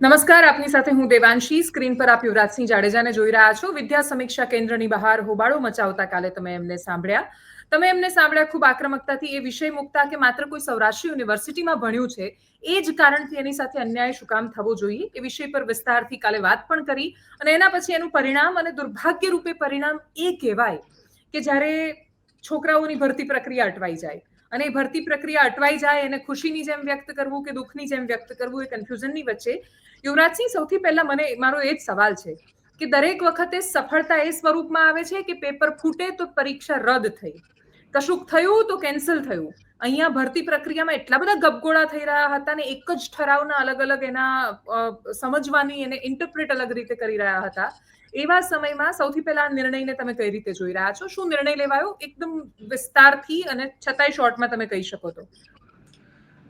નમસ્કાર, આપની સાથે હું દેવાંશી. સ્ક્રીન પર આપ યુવરાજસિંહ જાડેજાને જોઈ રહ્યા છો. વિદ્યા સમીક્ષા કેન્દ્રની બહાર હોબાળો મચાવતા કાલે તમે એમને સાંભળ્યા. તમે એમને સાંભળ્યા ખૂબ આક્રમકતાથી એ વિષય મુકતા કે માત્ર કોઈ સૌરાષ્ટ્ર યુનિવર્સિટીમાં ભણ્યું છે. એ જ કારણથી એની સાથે અન્યાય શું કામ થવો જોઈએ? એ વિષય પર વિસ્તારથી કાલે વાત પણ કરી અને એના પછી એનું પરિણામ અને દુર્ભાગ્ય રૂપે પરિણામ એ કહેવાય કે જ્યારે છોકરાઓની ભરતી પ્રક્રિયા અટવાઈ જાય. અને એ ભરતી પ્રક્રિયા અટવાઈ જાય એને ખુશીની જેમ વ્યક્ત કરવું કે દુઃખની જેમ વ્યક્ત કરવું એ કન્ફ્યુઝનની વચ્ચે. યુવરાજસિંહ, સૌથી પહેલા મને મારો એ જ સવાલ છે કે દરેક વખતે સફળતા એ સ્વરૂપમાં આવે છે કે પેપર ફૂટે તો પરીક્ષા રદ થઈ? કશુંક થયું તો કેન્સલ થયું. અહીંયા ભરતી પ્રક્રિયામાં એટલા બધા ગપગોળા થઈ રહ્યા હતા ને એક જ ઠરાવના અલગ અલગ એના સમજવાની એને ઇન્ટરપ્રેટ અલગ રીતે કરી રહ્યા હતા. એવા સમયમાં સૌથી પહેલા આ નિર્ણયને તમે કઈ રીતે જોઈ રહ્યા છો? શું નિર્ણય લેવાયો? એકદમ વિસ્તારથી અને છતાંય શોર્ટમાં તમે કહી શકો તો.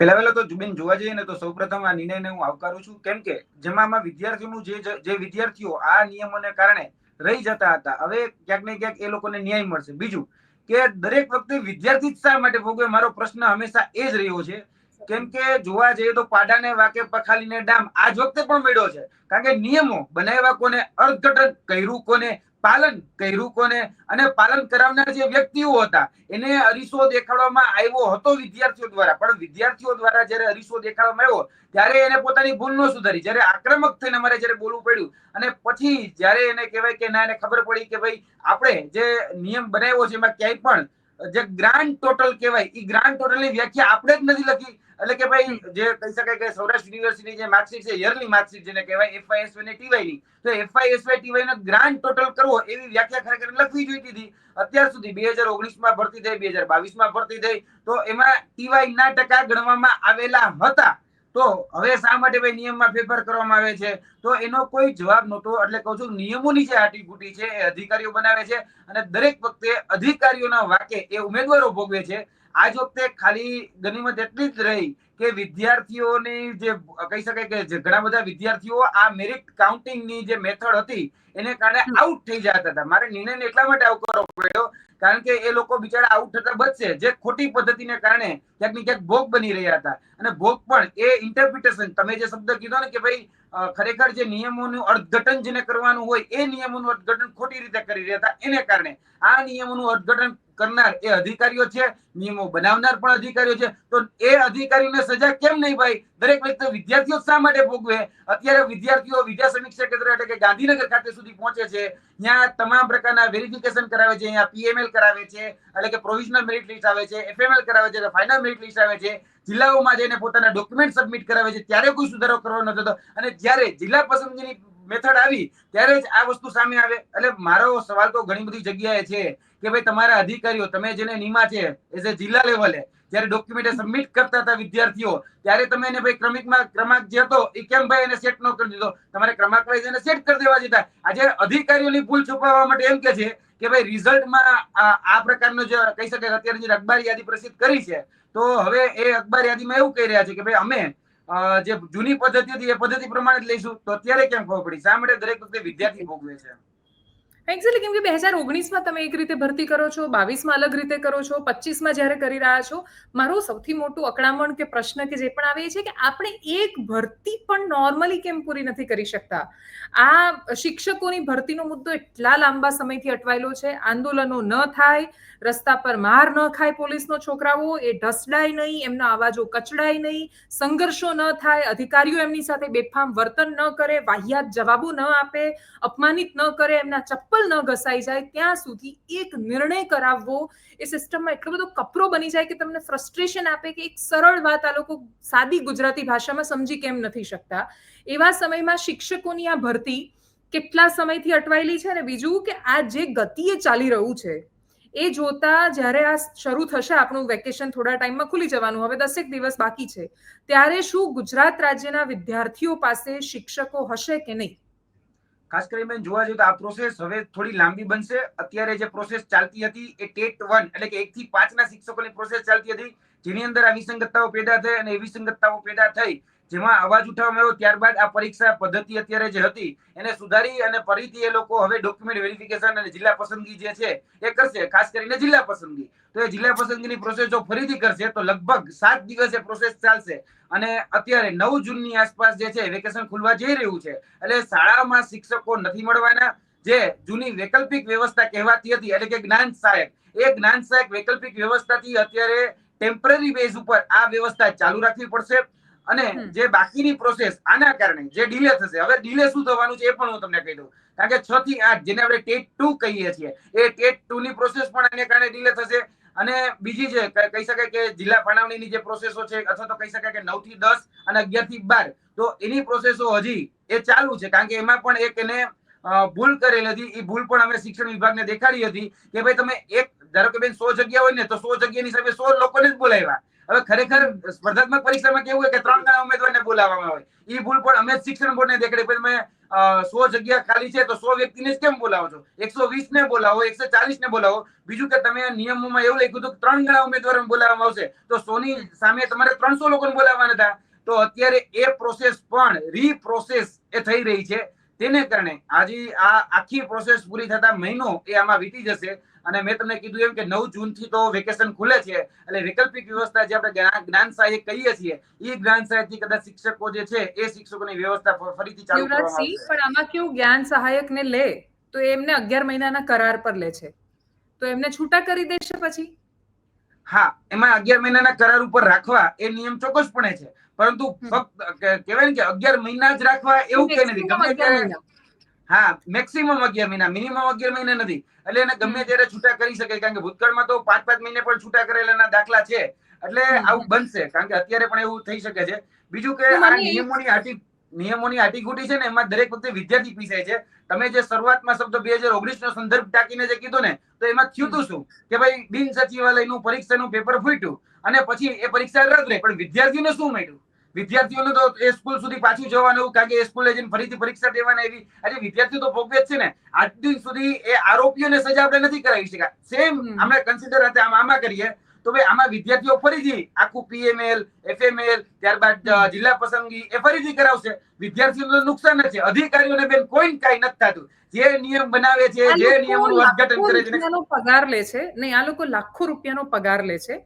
પહેલા પહેલા તો બેન જોવા જઈએ ને તો સૌપ્રથમ આ નિર્ણયને હું આવકારું છું. કેમ કે જેમાં વિદ્યાર્થીઓનું જે જે વિદ્યાર્થીઓ આ નિયમોને કારણે રહી જતા હતા, હવે ક્યાંક ને ક્યાંક એ લોકોને ન્યાય મળશે. બીજું કે દરેક વખતે વિદ્યાર્થી શા માટે ભોગવે? મારો પ્રશ્ન હંમેશા એ જ રહ્યો છે કેમ કે જોવા જઈએ તો પાડાને વાકે પખાલીને ડામ આજ વખતે પણ મળ્યો છે. કારણ કે નિયમો બનાવ્યા કોને? અર્થઘટન કર્યું કોને? પાલન કર્યું કોને? અને પાલન કરાવનાર જે વ્યક્તિઓ હતા, એને અરીસો દેખાડવામાં આવ્યો હતો વિદ્યાર્થીઓ દ્વારા. પણ વિદ્યાર્થીઓ દ્વારા જયારે અરીસો દેખાડવામાં આવ્યો, ત્યારે એને પોતાની ભૂલ ન સુધારી. જયારે આક્રમક થઈને મારે જયારે બોલવું પડ્યું, અને પછી જયારે એને કહેવાય કે ના, એને ખબર પડી કે ભાઈ, આપણે જે નિયમ બનાવ્યો છે એમાં ક્યાંય પણ, જે ગ્રાન્ડ ટોટલ કહેવાય એ ગ્રાન્ડ ટોટલની વ્યાખ્યા આપણે જ નથી લખી. એટલે કે ભાઈ, જે કહી શકાય કે સૌરાષ્ટ્ર યુનિવર્સિટી જે માર્કશીટ છે, યરલી માર્કશીટ જેને કહેવાય એફઆઈએસવાય ને ટીવાયની, તો એફઆઈએસવાય ટીવાય નો ગ્રાન્ડ ટોટલ કરવો એવી વ્યાખ્યા ખરેખર લખવી જોઈતી હતી. અત્યાર સુધી બે હજાર ઓગણીસમાં ભરતી થઈ, બે હજાર બાવીસમાં ભરતી થઈ, તો એમાં ટીવાય ના ટકા ગણવામાં આવેલા હતા. તો હવે શા માટે ભાઈ નિયમમાં ફેરફાર કરવામાં આવે છે? તો એનો કોઈ જવાબ નહોતો. એટલે કહું છું, નિયમોની જે આટીફૂટી છે, એ અધિકારીઓ બનાવે છે અને દરેક વખતે અધિકારીઓના વાકે એ ઉમેદવારો ભોગવે છે. આજ વખતે ખાલી ગનીમત એટલી જ રહી કે વિદ્યાર્થીઓની જે કહી શકાય કે ઘણા બધા વિદ્યાર્થીઓ આ મેરિટ કાઉન્ટિંગની જે મેથડ હતી એને કારણે આઉટ થઈ જતા હતા. મારે નિર્ણય એટલા માટે આવું કરવો પડ્યો કારણ કે એ લોકો બિચારા આઉટ થતા બચશે. જે ખોટી પદ્ધતિને કારણે ક્યાંક ક્યાંક ભોગ બની રહ્યા હતા. અને ભોગ પણ એ ઇન્ટરપ્રિટેશન તમે જે શબ્દ કીધો ને કે ભાઈ ખરેખર જે નિયમોનું અર્થઘટન જેને કરવાનું હોય, એ નિયમોનું અર્થઘટન ખોટી રીતે કરી રહ્યા હતા. એને કારણે આ નિયમોનું અર્થઘટન કરનાર એ અધિકારીઓ છે, નિયમો બનાવનાર પણ અધિકારીઓ છે. તો એ અધિકારીઓને સજા કેમ નહીં ભાઈ? દરેક વ્યક્તિ વિદ્યાર્થીઓ શા માટે ભોગવે? અત્યારે વિદ્યાર્થીઓ વિદ્યા સમીક્ષા કેન્દ્ર એટલે કે ગાંધીનગર ખાતે સુધી પહોંચે છે. ત્યાં તમામ પ્રકારના વેરિફિકેશન કરાવે છે. અહીંયા પીએમએલ કરાવે છે, એટલે કે પ્રોવિઝનલ મેરિટ લિસ્ટ આવે છે એફએમએલ કરાવે છે ફાઇનલ મેરિટ લિસ્ટ આવે છે, જિલ્લાઓમાં જઈને પોતાના ડોક્યુમેન્ટ સબમિટ કરાવે છે, ત્યારે કોઈ સુધારો કરવાનો થતો. અને જ્યારે જિલ્લા પસંદગીની મેથડ આવી, ત્યારે જ આ વસ્તુ સામે આવે. એટલે મારો સવાલ તો ઘણી બધી જગ્યાએ છે કે ભાઈ તમારા અધિકારીઓ, તમે જેને નીમા છે એઝ એ જિલ્લા લેવલે જ્યારે ડોક્યુમેન્ટ સબમિટ કરતા હતા વિદ્યાર્થીઓ, ત્યારે તમે એને ભાઈ ક્રમિકમાં ક્રમાંક જે હતો, એ કેમ ભાઈ એને સેટ ન કરી દીધો? તમારે ક્રમાંક વાઇઝ એને સેટ કરી દેવા જતા આજે અધિકારીઓની ભૂલ છુપાવવા માટે એમ કે છે કે ભાઈ રિઝલ્ટમાં આ પ્રકારનો જે, કહી શકાય અત્યારે જે અખબાર યાદી પ્રસિદ્ધ કરી છે તો હવે એ અખબાર યાદીમાં એવું કહી રહ્યા છે કે ભાઈ અમે જે જૂની પદ્ધતિ હતી એ પદ્ધતિ પ્રમાણે જ લઈશું. તો અત્યારે કેમ ખબર પડી? શા માટે દરેક વખતે વિદ્યાર્થી ભોગવે છે? એક્ઝેક્ટલી કેમ કે બે હજાર ઓગણીસમાં તમે એક રીતે ભરતી કરો છો, બાવીસમાં અલગ રીતે કરો છો પચીસમાં જ્યારે કરી રહ્યા છો, મારું સૌથી મોટું અકળામણ કે પ્રશ્ન કે જે પણ આવે છે કે આપણે એક ભરતી પણ નોર્મલી કેમ પૂરી નથી કરી શકતા? આ શિક્ષકોની ભરતીનો મુદ્દો એટલા લાંબા સમયથી અટવાયેલો છે, આંદોલનો ન થાય, રસ્તા પર માર ન ખાય પોલીસનો છોકરાઓ, એ ઢસડાય નહીં, એમના અવાજો કચડાય નહીં, સંઘર્ષો ન થાય, અધિકારીઓ એમની સાથે બેફામ વર્તન ન કરે, વાહિયાત જવાબો ન આપે, અપમાનિત ન કરે, એમના ચપ્પલ ચપ્પલ ન ઘસાઈ જાય. ત્યાં સુધી એક નિર્ણય કરાવવો એ સિસ્ટમમાં એટલો બધો કપરો બની જાય કે તમને ફ્રસ્ટ્રેશન આપે કે એક સરળ વાત આ લોકો સાદી ગુજરાતી ભાષામાં સમજી કેમ નથી શકતા. એવા સમયમાં શિક્ષકોની આ ભરતી કેટલા સમયથી અટવાયેલી છે અને બીજું કે આ જે ગતિએ ચાલી રહ્યું છે, એ જોતા જ્યારે આ શરૂ થશે આપણું વેકેશન થોડા ટાઈમમાં ખુલી જવાનું. હવે દસેક દિવસ બાકી છે. ત્યારે શું ગુજરાત રાજ્યના વિદ્યાર્થીઓ પાસે શિક્ષકો હશે કે નહીં? ખાસ કરીને જોવા જઈએ તો આ પ્રોસેસ હવે થોડી લાંબી બનશે. અત્યારે જે પ્રોસેસ ચાલતી હતી એ ટેટ વન એટલે કે એક થી પાંચ ના શિક્ષકોની પ્રોસેસ ચાલતી હતી, જેની અંદર આ વિસંગતતાઓ પેદા થઈ અને એ વિસંગતતાઓ પેદા થઈ જેમાં અવાજ ઉઠાવવામાં આવ્યો ત્યારબાદ આ પરીક્ષા પદ્ધતિ અત્યારે જે હતી, એને સુધારી અને ફરીથી એ લોકો હવે ડોક્યુમેન્ટ વેરિફિકેશન અને જિલ્લા પસંદગી જે છે, એ કરશે, ખાસ કરીને જિલ્લા પસંદગી. તો એ જિલ્લા પસંદગીની પ્રોસેસ જો ફરીથી કરશે, તો લગભગ સાત દિવસ પ્રોસેસ ચાલશે. અને અત્યારે નવ જૂનની આસપાસ જે છે વેકેશન ખુલવા જઈ રહ્યું છે. એટલે શાળામાં શિક્ષકો નથી મળવાના. જે જૂની વૈકલ્પિક વ્યવસ્થા કહેવાતી હતી, એટલે કે જ્ઞાન સહાયક. એ જ્ઞાન સહાયક વૈકલ્પિક વ્યવસ્થાથી અત્યારે ટેમ્પરરી બેઝ ઉપર આ વ્યવસ્થા ચાલુ રાખવી પડશે. અને જે બાકીની પ્રોસેસ આના કારણે જે ડીલે થશે. હવે ડીલે શું થવાનું છે એ પણ હું તમને કહી દઉં. કારણ કે છ થી આઠ જેને આપણે ટેટ ટુ કહીએ છીએ એ ટેટ ટુ ની પ્રોસેસ પણ આને કારણે ડીલે થશે. અને બીજી જે કહી શકાય કે જિલ્લા ફાળવણીની જે પ્રોસેસો છે અથવા તો કહી શકાય કે નવથી દસ અને અગિયારથી બાર તો એની પ્રોસેસો હજી એ ચાલુ છે. કારણ કે એમાં પણ એક એને ભૂલ કરેલી હતી. એ ભૂલ પણ અમે શિક્ષણ વિભાગને દેખાડી હતી કે ભાઈ તમે એક ધારો કે બેન સો જગ્યા હોય ને તો સો જગ્યાની સામે સો લોકોને જ બોલાવ્યા. હવે ખરેખર સ્પર્ધાત્મક પરીક્ષામાં કેવું હોય કે ત્રણ ગણા ઉમેદવારને બોલાવવામાં આવે એ ભૂલ પણ અમે શિક્ષણ બોર્ડને દેખાડી. પણ તમે સો જગ્યા ખાલી છે તો સો વ્યક્તિને કેમ બોલાવો છો? એકસો વીસ ને બોલાવો, એકસો ચાલીસ ને બોલાવો. બીજું કે તમે નિયમોમાં એવું લખ્યું હતું ત્રણ ગણા ઉમેદવારને બોલાવવામાં આવશે. તો સોની સામે તમારે ત્રણસો લોકોને બોલાવવાના હતા. તો અત્યારે એ પ્રોસેસ પણ રીપ્રોસેસ એ થઈ રહી છે. તેને કારણે આજે આ આખી પ્રોસેસ પૂરી થતા મહિનો એ આમાં વીતી જશે. અને મેં તમને કીધું એમ કે નવ જૂનથી તો વેકેશન ખુલે છે. એટલે વૈકલ્પિક વ્યવસ્થા જે આપણે જ્ઞાન- સહાયક કહીએ છીએ એ જ્ઞાન સહાયકથી કદાચ શિક્ષકો જે છે એ શિક્ષકોની વ્યવસ્થા ફરીથી ચાલુ કરવામાં આવશે પણ આમાં કેવું જ્ઞાન સહાયક ને લે તો એમને અગિયાર મહિનાના કરાર પર લે છે. તો એમને છૂટા કરી દેશે પછી? હા એમાં અગિયાર મહિનાના કરાર ઉપર રાખવા એ નિયમ ચોક્કસપણે છે. પરંતુ. ફક્ત કહેવાય ને કે અગિયાર મહિના જ રાખવા એવું કઈ નથી. ગમે ત્યારે. હા મેક્સિમમ અગિયાર મહિના મિનિમમ અગિયાર મહિના નથી. એટલે એને ગમે ત્યારે છૂટા કરી શકે કારણ કે ભૂતકાળમાં તો પાંચ પાંચ મહિને પણ છૂટા કરેલાના દાખલા છે. એટલે આવું બનશે કારણ કે અત્યારે પણ એવું થઈ શકે છે. બીજું કે આ મને નિયમોની આટી નિયમોની આટીઘૂટી છે ને એમાં દરેક વખતે વિદ્યાર્થી પીસાય છે. તમે જે શરૂઆતમાં શબ્દ બે હજાર ઓગણીસ નો સંદર્ભ ટાંકીને જે કીધું ને તો એમાં થયું તું શું? કે ભાઈ બિન સચિવાલયનું પરીક્ષાનું પેપર ફૂટ્યું અને પછી એ પરીક્ષા રદ રહી પણ વિદ્યાર્થીઓને શું મળ્યું? વિદ્યાર્થીઓને તો એ સ્કૂલ સુધી પાછું જવાનું કારણ કે એ સ્કૂલે જઈને ફરીથી પરીક્ષા દેવાના એવી આજે વિદ્યાર્થીઓ તો ભોગવે જ છે ને. આજ દિન સુધી એ આરોપીઓને સજા આપણે નથી કરાવી શક્યા. સેમ. આપણે કન્સિડર હતા આમાં આમાં કરીએ તો ભાઈ આમાં વિદ્યાર્થીઓ ફરીથી આખું પીએમએલ એફએમએલ ત્યારબાદ જિલ્લા પસંદગી એ ફરીથી કરાવશે. વિદ્યાર્થીઓને નુકસાન જ છે. અધિકારીઓને બેન કોઈ કાંઈ નથી થતું. જે નિયમ બનાવે છે જે નિયમોનું અર્થઘટન કરે છે પગાર લે છે. નહીં આ લોકો લાખો રૂપિયાનો પગાર લે છે.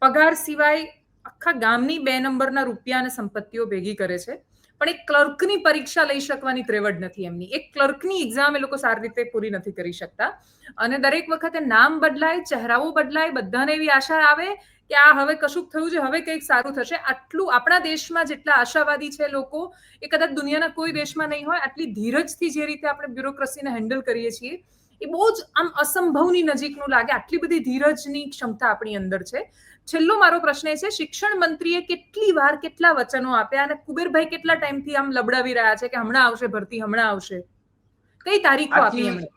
પગાર સિવાય આખા ગામની બે નંબરના રૂપિયા અને સંપત્તિઓ ભેગી કરે છે. પણ એક ક્લર્કની પરીક્ષા લઈ શકવાની ત્રેવડ નથી એમની. એક ક્લર્કની એક્ઝામ એ લોકો સારી રીતે પૂરી નથી કરી શકતા. અને દરેક વખતે નામ બદલાય, ચહેરાઓ બદલાય, બધાને એવી આશા આવે કે આ હવે કશુંક થયું છે, હવે કંઈક સારું થશે. આટલું આપણા દેશમાં જેટલા આશાવાદી છે લોકો, એ કદાચ દુનિયાના કોઈ દેશમાં નહીં હોય, આટલી ધીરજથી જે રીતે આપણે બ્યુરોક્રસીને હેન્ડલ કરીએ છીએ એ બહુ જ આમ અસંભવની નજીકનું લાગે. આટલી બધી ધીરજની ક્ષમતા આપણી અંદર છે. છેલ્લો મારો પ્રશ્ન એ છે શિક્ષણ મંત્રીએ કેટલી વાર કેટલા વચનો આપ્યા અને કુબેરભાઈ કેટલા ટાઈમથી આમ લબડાવી રહ્યા છે કે હમણાં આવશે ભરતી હમણાં આવશે? કઈ તારીખો આપી એમણે?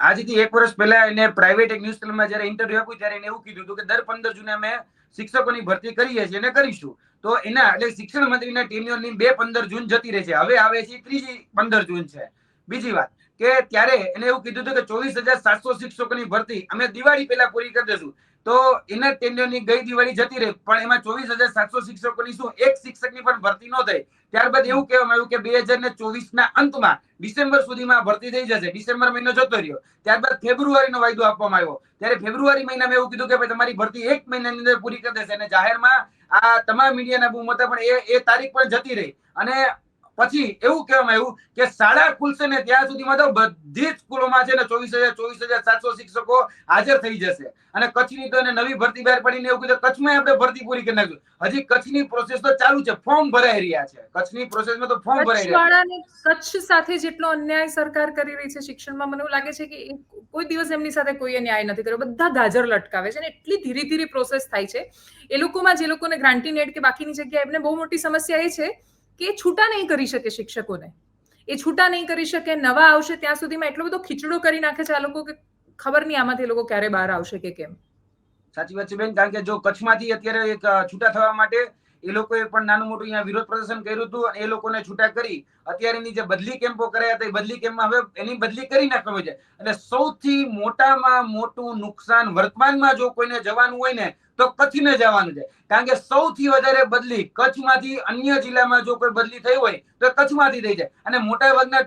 આજથી એક વર્ષ પહેલા એને પ્રાઇવેટ એક ન્યૂઝ ચેનલમાં જ્યારે ઇન્ટરવ્યુ આપ્યું ત્યારે એને એવું કીધું હતું કે દર પંદર જૂને અમે શિક્ષકોની ભરતી કરીએ છીએ અને કરીશું. તો એના એટલે શિક્ષણ મંત્રીના ટેન્યુઅરની બે પંદર જૂન જતી રહે છે. હવે આવે છે ત્રીજી પંદર જૂન છે. બીજી વાત. કે ત્યારે એને એવું કીધું હતું કે ચોવીસ હજાર સાતસો શિક્ષકોની ભરતી, અમે દિવાળી પહેલા પૂરી કરી દઈશું. તો એના ટેન્યુઅરની ગઈ દિવાળી જતી રહી, પણ એમાં ચોવીસ હજાર સાતસો શિક્ષકોની શું, એક શિક્ષકની પણ ભરતી ન થઈ. ત્યારબાદ એવું કહેવામાં આવ્યું કે બે હજાર ને ચોવીસ ના અંતમાં ડિસેમ્બર સુધીમાં ભરતી થઈ જશે, ડિસેમ્બર મહિનો જતો રહ્યો. ત્યારબાદ ફેબ્રુઆરીનો વાયદો આપવામાં આવ્યો. ત્યારે ફેબ્રુઆરી મહિનામાં એવું કીધું કે ભાઈ તમારી ભરતી એક મહિનાની અંદર પૂરી કરી દેશે. અને જાહેરમાં આ તમામ મીડિયાના બહુ હતા પણ એ તારીખ પણ જતી રહી. અને પછી એવું કહેવામાં આવ્યું કે શાળા ખુલશે ને ત્યાં સુધીમાં તો બધી જ સ્કૂલોમાં છે ને ચોવીસ હજાર ચોવીસ હજાર સાતસો શિક્ષકો હાજર થઈ જશે. અને કચ્છની તો એને નવી ભરતી બહાર પડીને એવું કીધું કચ્છમાં આપણે ભરતી પૂરી કરી નાખ્યું હજી કચ્છની પ્રોસેસ તો ચાલુ છે ફોર્મ ભરાઈ રહ્યા છે. કચ્છની પ્રોસેસમાં તો ફોર્મ ભરાઈ રહ્યા છે. કચ્છ સાથે જેટલો અન્યાય સરકાર કરી રહી છે શિક્ષણમાં મને એવું લાગે છે કે કોઈ દિવસ એમની સાથે કોઈ ન્યાય નથી કર્યો. બધા ગાજર લટકાવે છે અને એટલી ધીરે ધીરે પ્રોસેસ થાય છે. એ લોકોમાં જે લોકોને ગ્રાન્ટી નેટ કે બાકીની જગ્યાએ એમને બહુ મોટી સમસ્યા એ છે કે છૂટા નહીં કરી શકે શિક્ષકોને. એ છૂટા નહીં કરી શકે, નવા આવશે ત્યાં સુધીમાં એટલો બધો ખીચડો કરી નાખે છે આ લોકો કે ખબર નહીં આમાંથી લોકો ક્યારે બહાર આવશે કે કેમ. સાચી વાત છે બેન, કારણ કે જો કચ્છમાંથી અત્યારે એક છૂટા થવા માટે એ લોકોએ પણ નાનું મોટું અહીંયા વિરોધ પ્રદર્શન કર્યું હતું એ લોકોને છૂટા કરી અત્યારેની જે બદલી કેમ્પો કરાયા હતા એ બદલી કેમ્પમાં હવે એની બદલી કરી નાખવી છે. એટલે સૌથી મોટામાં મોટું નુકસાન વર્તમાનમાં જો કોઈને જવાનું હોય ને, તો કચ્છને જવાનું છે. કારણ કે સૌથી વધારે બદલી કચ્છમાંથી અન્ય જિલ્લામાં જો કોઈ બદલી થઈ હોય, તો કચ્છમાંથી થઈ છે અને મોટા ભાગના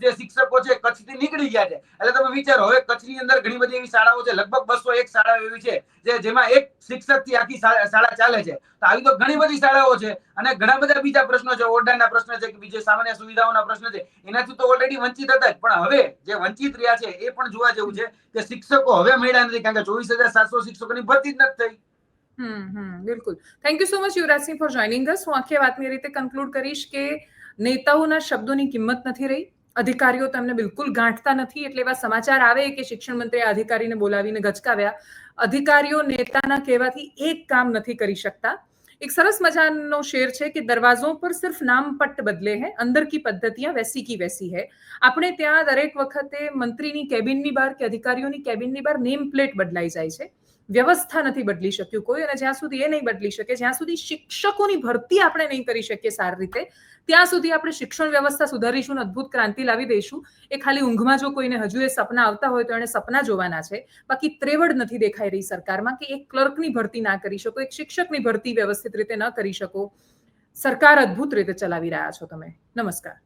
જે શિક્ષકો છે કચ્છથી નીકળી ગયા છે. એટલે તમે વિચારો, હવે કચ્છની અંદર ઘણી બધી એવી શાળાઓ છે, લગભગ બસો એક શાળાઓ એવી છે, જે, જેમાં એક શિક્ષકથી આખી શાળા ચાલે છે. તો આવી તો ઘણી બધી શાળાઓ છે અને ઘણા બધા બીજા પ્રશ્નો છે. ઓરડાના પ્રશ્ન છે કે બીજે સામાન્ય સુવિધાઓના પ્રશ્ન છે. એનાથી તો ઓલરેડી વંચિત હતા જ. પણ હવે જે વંચિત રહ્યા છે, એ પણ જોવા જેવું છે કે શિક્ષકો હવે મળ્યા નથી. કારણ કે ચોવીસ હજાર સાતસો શિક્ષકોની ભરતી જ નથી થઈ. બિલકુલ. Thank you so much Yuvrajsinh for joining us હું આખી વાતની રીતે કન્ક્લુડ કરીશ કે નેતાઓના શબ્દોની કિંમત નથી રહી. અધિકારીઓ તમને બિલકુલ ગાંઠતા નથી. એટલે એવા સમાચાર આવે કે શિક્ષણ મંત્રીએ અધિકારીને બોલાવીને ગચકાવ્યા. અધિકારીઓ નેતાના કહેવાથી એક કામ નથી કરી શકતા. એક સરસ મજાનો શેર છે કે દરવાજો પર સિર્ફ નામ પટ્ટ બદલે હે. અંદર કી પદ્ધતિયા વૈસી કી વૈસી હૈ. આપણે ત્યાં દરેક વખતે મંત્રીની કેબિનની બહાર કે અધિકારીઓની કેબિનની બહાર નેમ પ્લેટ બદલાઈ જાય છે. વ્યવસ્થા નથી બદલી શક્યું. કોઈ અને જ્યાં સુધી એ નહીં બદલી શકે, જ્યાં સુધી શિક્ષકોની ભરતી આપણે નહીં કરી શકીએ સારી રીતે, ત્યાં સુધી આપણે શિક્ષણ વ્યવસ્થા સુધારીશું અને અદ્ભુત ક્રાંતિ લાવી દઈશું. એ ખાલી ઊંઘમાં જો કોઈને હજુ એ સપના આવતા હોય તો એને સપના જોવાના છે. બાકી ત્રેવડ નથી દેખાઈ રહી સરકારમાં કે એક ક્લર્કની ભરતી ના કરી શકો, એક શિક્ષકની ભરતી વ્યવસ્થિત રીતે ન કરી શકો. સરકાર અદ્ભુત રીતે ચલાવી રહ્યા છો તમે. નમસ્કાર.